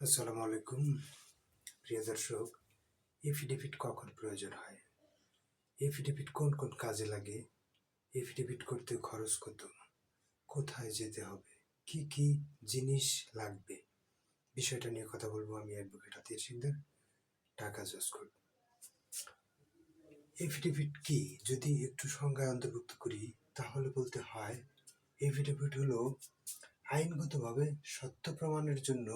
আসসালামু আলাইকুম। প্রিয় দর্শক এফিডেভিট কখন প্রয়োজন হয়? এফিডেভিট কোন কোন কাজে লাগে? এফিডেভিট করতে খরচ কত? কোথায় যেতে হবে? কি কি জিনিস লাগবে? বিষয়টা নিয়ে কথা বলব আমি অ্যাডভোকেট হাতিয়ার সিকদার, ঢাকা জসকোট এফিডেভিট কি? যদি একটু সংজ্ঞায় অন্তর্ভুক্ত করি, তাহলে বলতে হয় এফিডেভিট হলো আইনগতভাবে সত্য প্রমাণের জন্য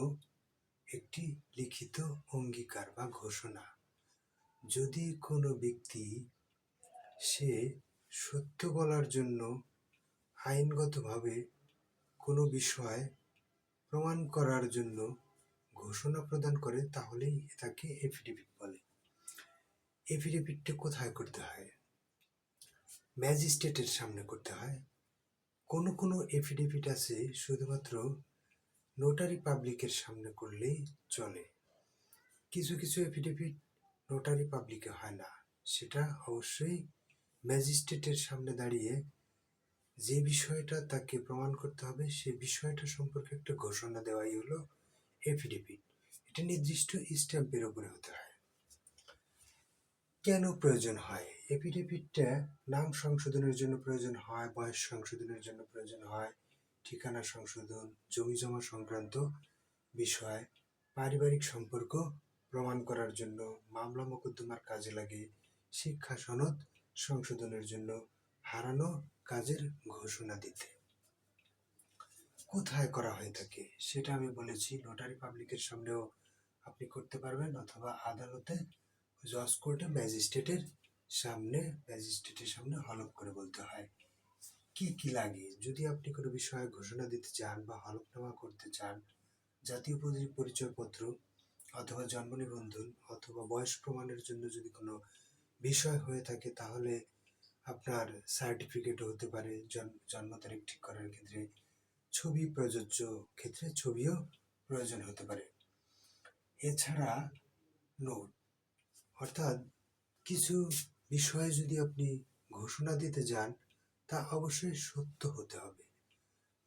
একটি লিখিত অঙ্গীকার বা ঘোষণা। যদি কোনো ব্যক্তি সে সত্য বলার জন্য আইনগতভাবে কোনো বিষয় প্রমাণ করার জন্য ঘোষণা প্রদান করে, তাহলেই তাকে এফিডেভিট বলে। এফিডেভিটটা কোথায় করতে হয়? ম্যাজিস্ট্রেটের সামনে করতে হয়। কোনো কোনো এফিডেভিট আছে, শুধুমাত্র নোটারি পাবলিকের সামনে করলেই চলে। কিছু কিছু এফিডেভিট নোটারি পাবলিকে হয় না। সেটা অবশ্যই ম্যাজিস্ট্রেটের সামনে দাঁড়িয়ে যে বিষয়টা তাকে প্রমাণ করতে হবে, সে বিষয়টা সম্পর্কে একটা ঘোষণা দেওয়াই হলো এফিডেভিট এটা নির্দিষ্ট স্ট্যাম্পের উপরে হতে হয়। কেন প্রয়োজন হয়? এফিডেভিটটা নাম সংশোধনের জন্য প্রয়োজন হয়, বয়স সংশোধনের জন্য প্রয়োজন হয় ঠিকানা সংশোধন জমি জমা সংক্রান্ত বিষয়, পারিবারিক সম্পর্ক প্রমাণ করার জন্য মামলা মোকদ্দমার কাজে লাগে, শিক্ষা সনদ সংশোধনের জন্য হারানো কাজের ঘোষণা দিতে। কোথায় করা হয়ে থাকে সেটা আমি বলেছি নোটারি পাবলিকের সামনেও আপনি করতে পারবেন অথবা আদালতে জজ কোর্টে ম্যাজিস্ট্রেটের সামনে ম্যাজিস্ট্রেটের সামনে হলফ করে বলতে হয়। কি কি লাগে? যদি আপনি কোনো বিষয়ে ঘোষণা দিতে চান বা হলফনামা করতে চান, জাতীয় পরি- পরিচয়পত্র অথবা জন্ম নিবন্ধন অথবা বয়স প্রমাণের জন্য যদি কোনো বিষয় হয়ে থাকে, তাহলে আপনার সার্টিফিকেটও হতে পারে, জন- জন্ম তারিখ ঠিক করার ক্ষেত্রে, ছবি প্রযোজ্য ক্ষেত্রে ছবিও প্রয়োজন হতে পারে। এছাড়া নোট, অর্থাৎ কিছু বিষয়ে যদি আপনি ঘোষণা দিতে যান তা অবশ্যই সত্য হতে হবে।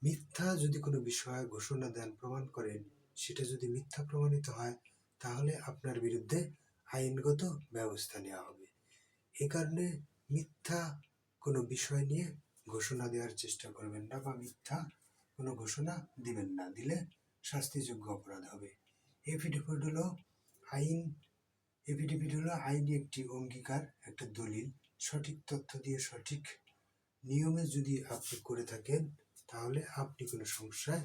মিথ্যা যদি কোনো বিষয়ে ঘোষণা দেন, প্রমাণ করেন, সেটা যদি মিথ্যা প্রমাণিত হয়, তাহলে আপনার বিরুদ্ধে আইনগত ব্যবস্থা নেওয়া হবে। এ কারণে মিথ্যা কোনো বিষয় নিয়ে ঘোষণা দেওয়ার চেষ্টা করবেন না বা মিথ্যা কোনো ঘোষণা দিবেন না। দিলে শাস্তিযোগ্য অপরাধ হবে। এফিডেভিট হলো আইন, এফিডেভিট হলো আইনি একটি অঙ্গীকার, একটা দলিল। সঠিক তথ্য দিয়ে সঠিক নিয়মে যদি আপনি করে থাকেন, তাহলে আপনি কোনো সমস্যায়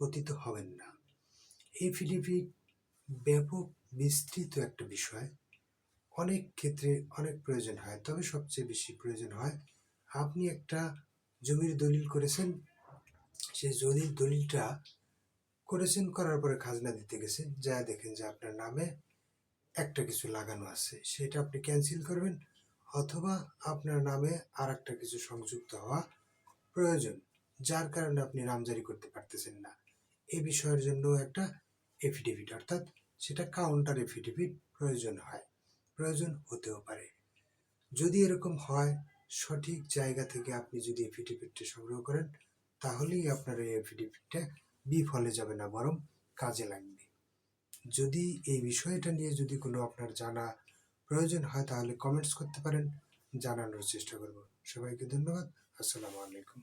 পতিত হবেন না। এফিডেভিট ব্যাপক বিস্তৃত একটা বিষয়। অনেক ক্ষেত্রে অনেক প্রয়োজন হয়, তবে সবচেয়ে বেশি প্রয়োজন হয়, আপনি একটা জমির দলিল করেছেন, সেই জমির দলিলটা করেছেন, করার পরে খাজনা দিতে গেছেন, যা দেখেন যে আপনার নামে একটা কিছু লাগানো আছে, সেটা আপনি ক্যান্সেল করবেন অথবা আপনার নামে আর একটা কিছু সংযুক্ত হওয়া প্রয়োজন, যার কারণে আপনি নামজারি করতে পারতেছেন না। এই বিষয়ের জন্য একটা এফিডেভিট অর্থাৎ সেটা কাউন্টার এফিডেভিট প্রয়োজন হয়। প্রয়োজন হতেও পারে। যদি এরকম হয়, সঠিক জায়গা থেকে আপনি যদি এফিডেভিটটা সংগ্রহ করেন, তাহলেই আপনার এই এফিডেভিটটা বিফলে যাবে না, বরং কাজে লাগবে। যদি এই বিষয়টা নিয়ে যদি কোনো আপনার জানা প্রয়োজন হয় তাহলে কমেন্টস করতে পারেন জানানোর চেষ্টা করব। সবাইকে ধন্যবাদ আসসালামু আলাইকুম।